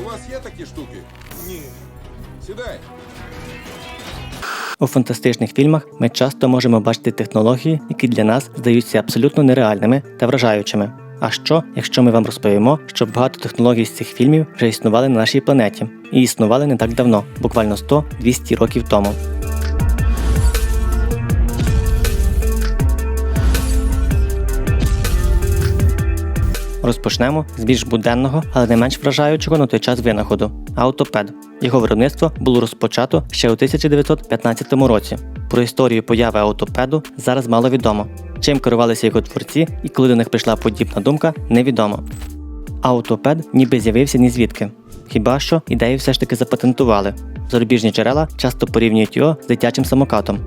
У вас є такі штуки? Ні. Сідай. У фантастичних фільмах ми часто можемо бачити технології, які для нас здаються абсолютно нереальними та вражаючими. А що, якщо ми вам розповімо, що багато технологій з цих фільмів вже існували на нашій планеті і існували не так давно, буквально 100-200 років тому. Розпочнемо з більш буденного, але не менш вражаючого на той час винаходу автопед. Його виробництво було розпочато ще у 1915 році. Про історію появи автопеду зараз мало відомо. Чим керувалися його творці і коли до них прийшла подібна думка, невідомо. Автопед ніби з'явився ні звідки. Хіба що ідею все ж таки запатентували. Зарубіжні джерела часто порівнюють його з дитячим самокатом.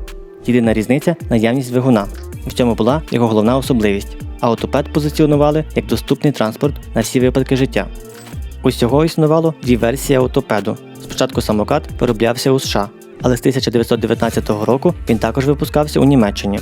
Єдина різниця наявність двигуна. В цьому була його головна особливість. Автопед позиціонували як доступний транспорт на всі випадки життя. Усього існувало дві версії автопеду. Спочатку самокат вироблявся у США, але з 1919 року він також випускався у Німеччині.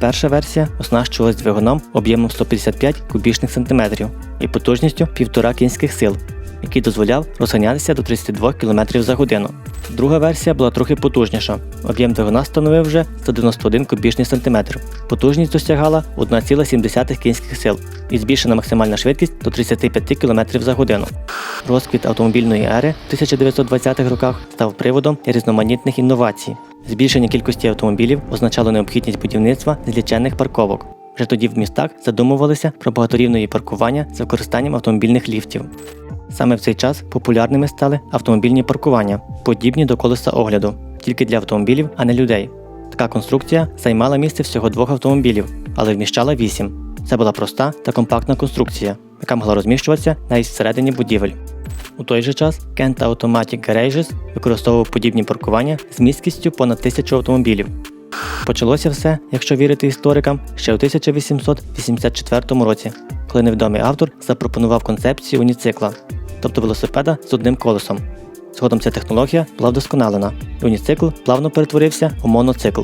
Перша версія оснащувалась двигуном об'ємом 155 кубічних сантиметрів і потужністю 1,5 кінських сил, який дозволяв розганятися до 32 км за годину. Друга версія була трохи потужніша. Об'єм двигуна становив вже 191 кубічний сантиметр. Потужність досягала 1,7 кінських сил і збільшена максимальна швидкість до 35 км за годину. Розквіт автомобільної ери в 1920-х роках став приводом різноманітних інновацій. Збільшення кількості автомобілів означало необхідність будівництва незліченних парковок. Вже тоді в містах задумувалися про багаторівної паркування з використанням автомобільних ліфтів. Саме в цей час популярними стали автомобільні паркування, подібні до колеса огляду, тільки для автомобілів, а не людей. Така конструкція займала місце всього двох автомобілів, але вміщала вісім. Це була проста та компактна конструкція, яка могла розміщуватися навіть всередині будівель. У той же час Kent Automatic Garages використовував подібні паркування з місткістю понад тисячу автомобілів. Почалося все, якщо вірити історикам, ще у 1884 році, коли невідомий автор запропонував концепцію уніцикла, тобто велосипеда з одним колесом. Згодом ця технологія була вдосконалена, і уніцикл плавно перетворився у моноцикл.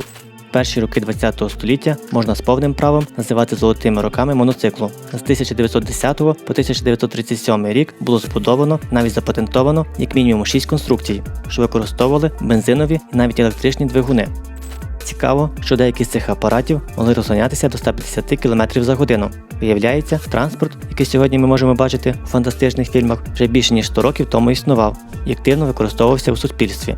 Перші роки ХХ століття можна з повним правом називати золотими роками моноциклу. З 1910 по 1937 рік було збудовано, навіть запатентовано як мінімум 6 конструкцій, що використовували бензинові і навіть електричні двигуни. Цікаво, що деякі з цих апаратів могли розганятися до 150 км за годину. Виявляється, транспорт, який сьогодні ми можемо бачити у фантастичних фільмах, вже більше ніж 100 років тому існував і активно використовувався у суспільстві.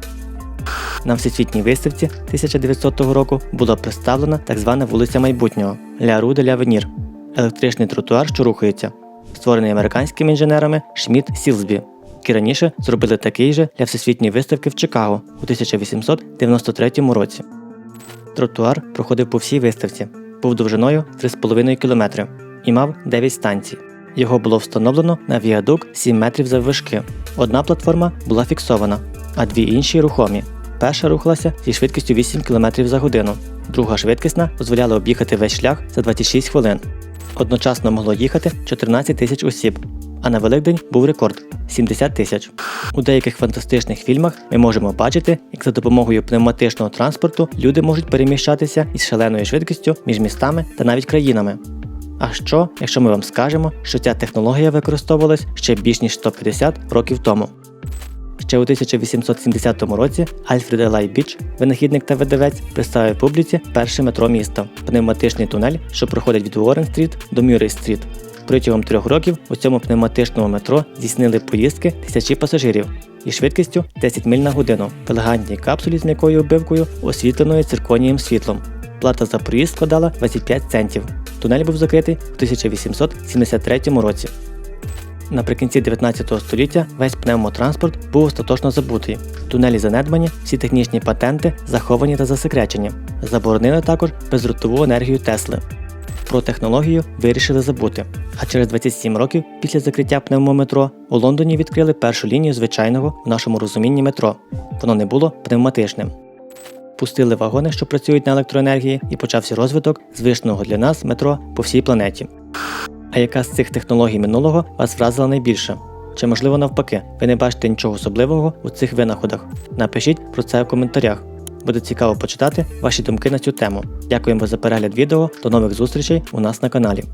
На всесвітній виставці 1900 року була представлена так звана вулиця майбутнього Ля Ру де Лявенір – електричний тротуар, що рухається, створений американськими інженерами Шмідт Сілсбі, які раніше зробили такий же для всесвітньої виставки в Чикаго у 1893 році. Тротуар проходив по всій виставці, був довжиною 3,5 км і мав 9 станцій. Його було встановлено на віадук 7 метрів заввишки. Одна платформа була фіксована, а дві інші рухомі. Перша рухалася зі швидкістю 8 км за годину, друга швидкісна дозволяла об'їхати весь шлях за 26 хвилин. Одночасно могло їхати 14 тисяч осіб, а на Великдень був рекорд 70 тисяч. У деяких фантастичних фільмах ми можемо бачити, як за допомогою пневматичного транспорту люди можуть переміщатися із шаленою швидкістю між містами та навіть країнами. А що, якщо ми вам скажемо, що ця технологія використовувалась ще більш ніж 150 років тому? Ще у 1870 році Альфред Елай Біч, винахідник та видавець, представив публіці перше метро міста пневматичний тунель, що проходить від Уоррен-стріт до Мюррей-стріт. Протягом трьох років у цьому пневматичному метро здійснили поїздки тисячі пасажирів із швидкістю 10 миль на годину в елегантній капсулі з м'якою оббивкою, освітленою цирконієм світлом. Плата за проїзд складала 25 центів. Тунель був закритий у 1873 році. Наприкінці 19 століття весь пневмотранспорт був остаточно забутий. Тунелі занедбані, всі технічні патенти заховані та засекречені. Заборонили також безрутову енергію Тесли. Про технологію вирішили забути. А через 27 років після закриття пневмометро у Лондоні відкрили першу лінію звичайного в нашому розумінні метро. Воно не було пневматичним. Пустили вагони, що працюють на електроенергії, і почався розвиток звичного для нас метро по всій планеті. А яка з цих технологій минулого вас вразила найбільше? Чи можливо навпаки, ви не бачите нічого особливого у цих винаходах? Напишіть про це в коментарях. Буде цікаво почитати ваші думки на цю тему. Дякуємо за перегляд відео. До нових зустрічей у нас на каналі.